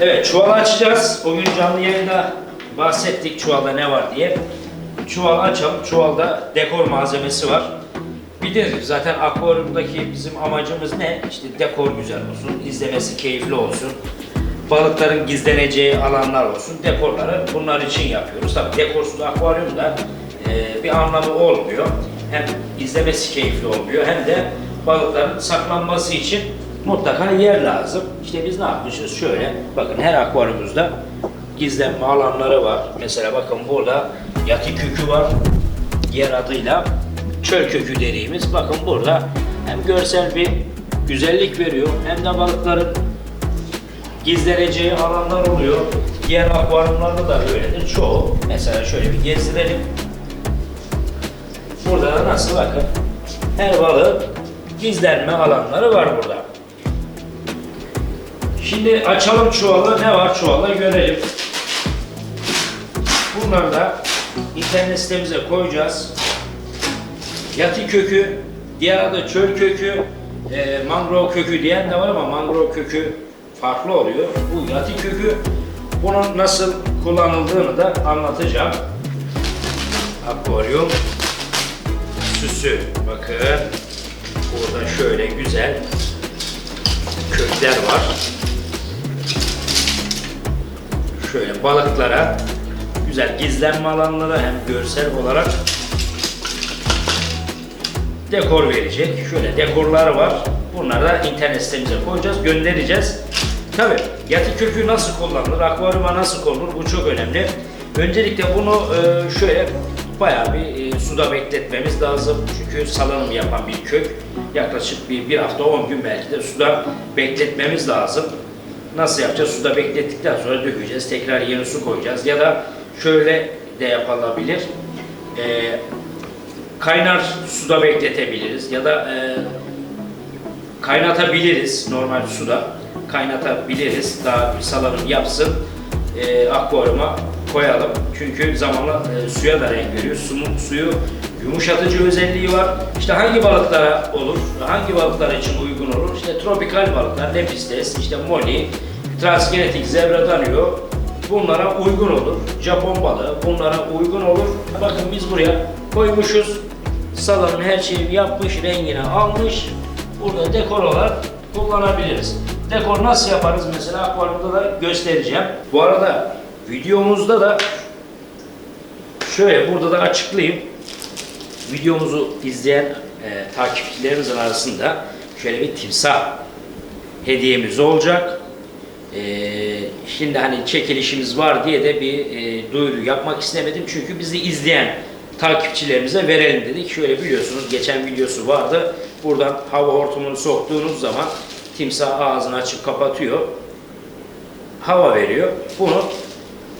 Evet çuval açacağız. O gün canlı yayında bahsettik çuvalda ne var diye. Çuval açalım. Çuvalda dekor malzemesi var. Biliriz zaten akvaryumdaki bizim amacımız ne? İşte dekor güzel olsun, izlemesi keyifli olsun. Balıkların gizleneceği alanlar olsun. Dekorları bunlar için yapıyoruz. Tabii dekorsuz akvaryumda e, bir anlamı olmuyor. Hem izlemesi keyifli olmuyor hem de balıkların saklanması için mutlaka yer lazım. İşte biz ne yapmışız? Şöyle bakın her akvaryumumuzda gizlenme alanları var. Mesela bakın burada yaki kökü var. Diğer adıyla çöl kökü dediğimiz. Bakın burada hem görsel bir güzellik veriyor hem de balıkların gizleneceği alanlar oluyor. Diğer akvaryumlarda da öyledir. Çoğu. Mesela şöyle bir gezdirelim. Burada da nasıl bakın. Her balığın gizlenme alanları var burada. Şimdi açalım çuvalı. Ne var çuvalda görelim. Bunları da internet sitemize koyacağız. Yatı kökü, diğer adı çöl kökü, e, mangrove kökü diyen de var ama mangrove kökü farklı oluyor. Bu yatı kökü bunun nasıl kullanıldığını da anlatacağım. Akvaryum süsü. Bakın burada şöyle güzel kökler var. Şöyle balıklara güzel gizlenme alanları hem görsel olarak dekor verecek. Şöyle dekorları var. Bunları da internet sitemize koyacağız, göndereceğiz. Tabi yatı kökü nasıl kullanılır, akvaryuma nasıl konulur bu çok önemli. Öncelikle bunu e, şöyle bayağı bir e, suda bekletmemiz lazım. Çünkü salınım yapan bir kök. Yaklaşık bir, bir hafta 10 gün belki de suda bekletmemiz lazım. Nasıl yapacağız? Suda beklettikten sonra dökeceğiz. Tekrar yeni su koyacağız. Ya da şöyle de yapılabilir. E, kaynar suda bekletebiliriz ya da e, kaynatabiliriz normal suda kaynatabiliriz daha bir salınım yapsın e, akvaryuma koyalım çünkü zamanla e, suya da renk veriyor Sunun, suyu yumuşatıcı özelliği var işte hangi balıklara olur hangi balıklar için uygun olur işte tropikal balıklar lepistes işte moli transgenetik zebra danıyor bunlara uygun olur Japon balığı bunlara uygun olur bakın biz buraya koymuşuz salonun her şeyini yapmış, rengini almış. Burada dekor olarak kullanabiliriz. Dekor nasıl yaparız mesela akvaryumda da göstereceğim. Bu arada videomuzda da şöyle burada da açıklayayım. Videomuzu izleyen e, takipçilerimizin arasında şöyle bir timsah hediyemiz olacak. E, şimdi hani çekilişimiz var diye de bir e, duyuru yapmak istemedim. Çünkü bizi izleyen takipçilerimize verelim dedik. Şöyle biliyorsunuz geçen videosu vardı. Buradan hava hortumunu soktuğunuz zaman timsah ağzını açıp kapatıyor. Hava veriyor. Bunu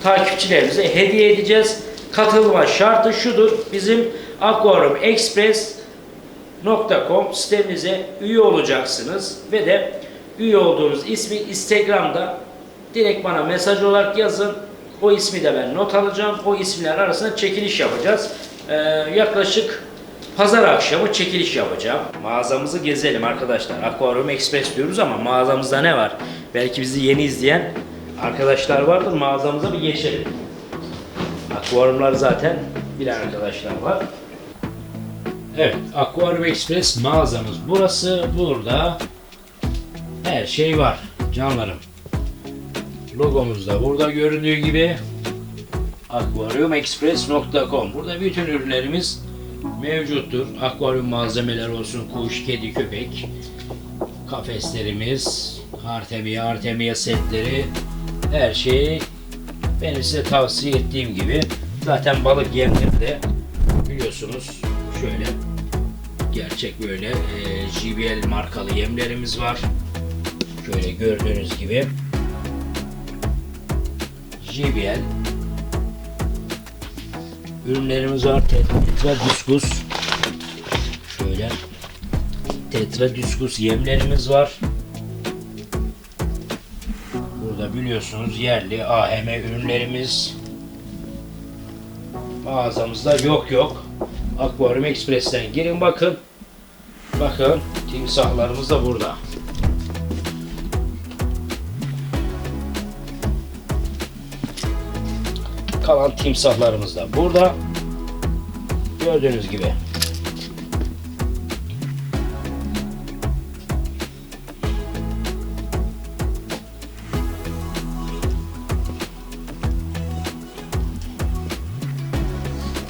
takipçilerimize hediye edeceğiz. Katılma şartı şudur. Bizim aquariumexpress.com sitemize üye olacaksınız ve de üye olduğunuz ismi Instagram'da direkt bana mesaj olarak yazın. O ismi de ben not alacağım. O isimler arasında çekiliş yapacağız. Ee, yaklaşık pazar akşamı çekiliş yapacağım. Mağazamızı gezelim arkadaşlar. Aquarium Express diyoruz ama mağazamızda ne var? Belki bizi yeni izleyen arkadaşlar vardır. Mağazamıza bir geçelim. Akvaryumlar zaten bilen arkadaşlar var. Evet, Aquarium Express mağazamız burası. Burada her şey var canlarım. Logomuz da burada göründüğü gibi aquariumexpress.com Burada bütün ürünlerimiz mevcuttur. Akvaryum malzemeler olsun, kuş, kedi, köpek, kafeslerimiz, artemia, artemia setleri, her şeyi ben size tavsiye ettiğim gibi zaten balık yemleri de biliyorsunuz şöyle gerçek böyle e, JBL markalı yemlerimiz var. Şöyle gördüğünüz gibi JBL ürünlerimiz var. Tetra diskus şöyle Tetra diskus yemlerimiz var. Burada biliyorsunuz yerli AHM ürünlerimiz mağazamızda yok yok. Akvaryum Express'ten girin bakın. Bakın timsahlarımız da burada. Kalan timsahlarımız da burada. Gördüğünüz gibi.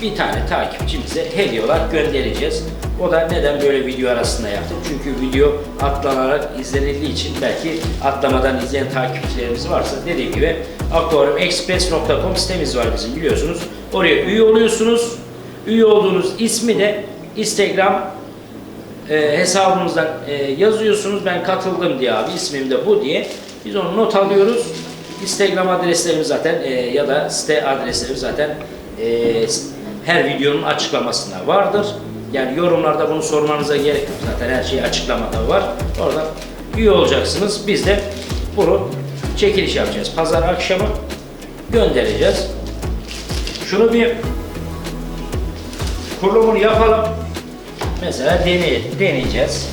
Bir tane takipçimize hediye olarak göndereceğiz. O da neden böyle video arasında yaptım? Çünkü video atlanarak izlenildiği için belki atlamadan izleyen takipçilerimiz varsa dediğim gibi aquariumexpress.com sitemiz var bizim biliyorsunuz. Oraya üye oluyorsunuz. Üye olduğunuz ismi de Instagram e, hesabımızdan e, yazıyorsunuz. Ben katıldım diye abi ismim de bu diye. Biz onu not alıyoruz. Instagram adreslerimiz zaten e, ya da site adreslerimiz zaten e, her videonun açıklamasında vardır. Yani yorumlarda bunu sormanıza gerek yok. Zaten her şey açıklamada var. Oradan üye olacaksınız. Biz de bunu çekiliş yapacağız. Pazar akşamı göndereceğiz. Şunu bir kurulumunu yapalım. Mesela deney, deneyeceğiz.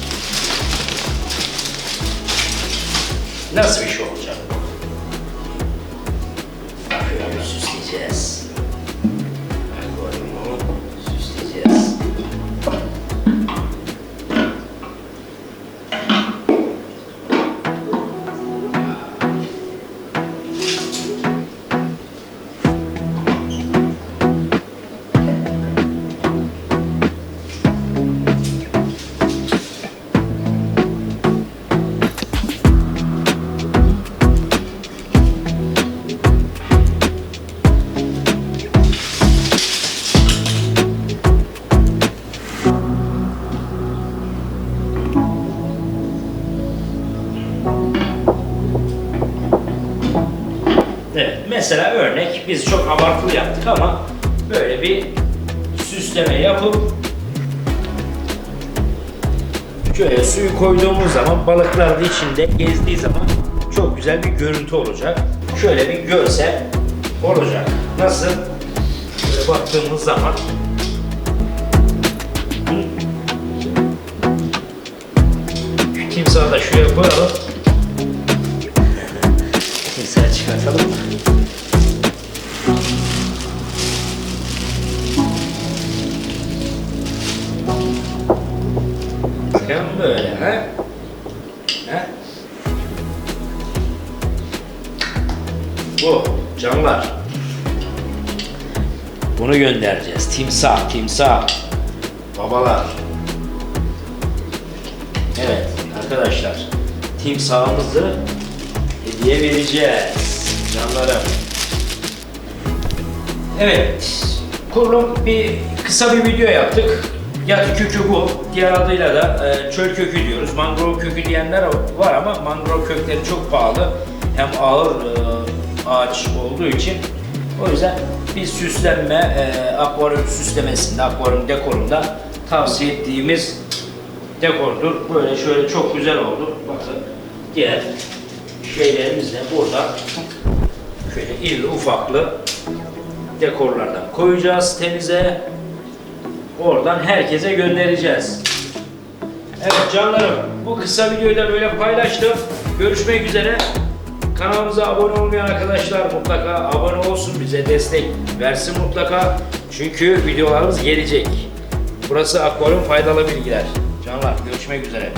Nasıl bir şey olacak? Bir süsleyeceğiz. Evet, mesela örnek biz çok abartılı yaptık ama böyle bir süsleme yapıp şöyle suyu koyduğumuz zaman balıklar da içinde gezdiği zaman çok güzel bir görüntü olacak. Şöyle bir görsel olacak. Nasıl? Şöyle baktığımız zaman timsahı da şuraya koyalım. Timsahı çıkartalım. Bakın böyle ha. Ha? Bu canlar. Bunu göndereceğiz. Timsah, timsah. Babalar. Evet arkadaşlar. Timsahımızı hediye vereceğiz. Canlarım. Evet. Kurulum bir kısa bir video yaptık. Yatı kökü bu. Diğer adıyla da e, çöl kökü diyoruz. Mangrove kökü diyenler var ama mangrove kökleri çok pahalı. Hem ağır e, ağaç olduğu için. O yüzden bir süslenme, e, akvaryum süslemesinde, akvaryum dekorunda tavsiye ettiğimiz dekordur. Böyle şöyle çok güzel oldu. Bakın diğer şeylerimiz de burada. Şöyle irili ufaklı dekorlardan koyacağız temize. Oradan herkese göndereceğiz. Evet canlarım bu kısa videoyu da böyle paylaştım. Görüşmek üzere. Kanalımıza abone olmayan arkadaşlar mutlaka abone olsun. Bize destek versin mutlaka. Çünkü videolarımız gelecek. Burası akvaryum faydalı bilgiler. Canlar görüşmek üzere.